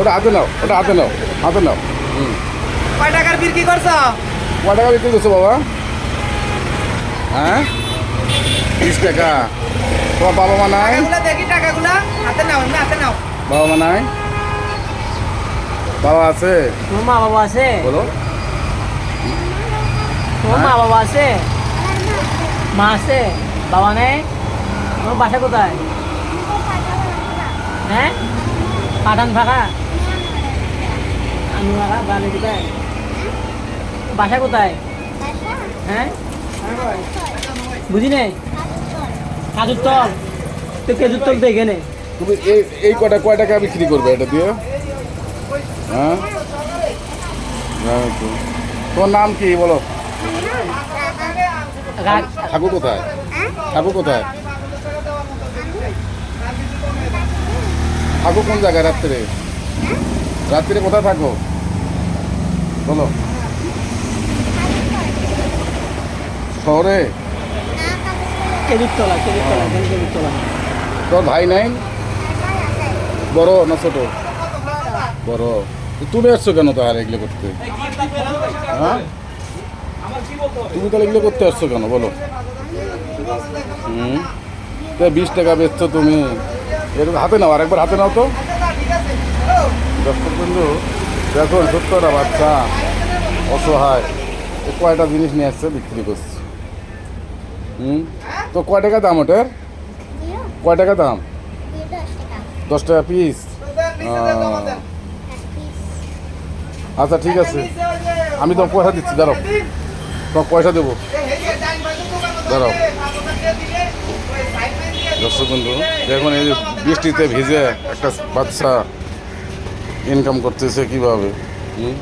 ওটা হাতে নাও ওটা হাতে নাও হাতে নাও। হুম। কয় টাকার বিক্রি করছ? কয় টাকা বিক্রি করছ বাবা? হ্যাঁ? বিশ টাকা। তোমার বাবা মা নাই? দেখি টাকাগুলো হাতে নাও এমনি হাতে নাও। বাবা মা নাই? বাবা আছে? তোমার মা বাবা আছে? বলো। তোমার মা বাবা আছে? মা আছে? বাবা নেই? তোমার বাসা কোথায়? হ্যাঁ? পাঠান ফাঁকা? আমি বাড়ি কোথায়? বাসা কোথায়? হ্যাঁ? বুঝি নেই কাজুর তল তো কেজুর তল তো এখানে। তুমি এই এই কটা কয় টাকা বিক্রি করবে এটা দিয়ে? হ্যাঁ? জানো তো। তোমার নাম কি বলো? রা- থাকো কোথায়? থাকো কোথায়? থাকো কোন জায়গায় রাত্রে? রাত্রে কোথায় থাকো? বলো। শহরে? তোর ভাই নাই? বড় না ছোট? বড়। তুমি আসছো কেন তাহলে এগুলো করতে? হ্যাঁ? তুমি তাহলে এগুলো করতে আসছো কেন? বলো। হুম? তো বিশ টাকা বেচছো তুমি। এরকম হাতে নাও আর একবার হাতে নাও তো। দর্শক বন্ধু দেখো সত্তরটা বাচ্চা, অসহায় কয়টা জিনিস নিয়ে আসছে, বিক্রি করছে। হুম? তো কয় টাকা দাম ওটার? কয় টাকা দাম? দশ টাকা পিস আচ্ছা ঠিক আছে। আমি তো পয়সা দিচ্ছি, দাঁড়াও। তোমার পয়সা দেবো। দাঁড়াও। দর্শক বন্ধু দেখুন এই যে বৃষ্টিতে ভিজে একটা বাচ্চা ইনকাম করতেছে কীভাবে হুম?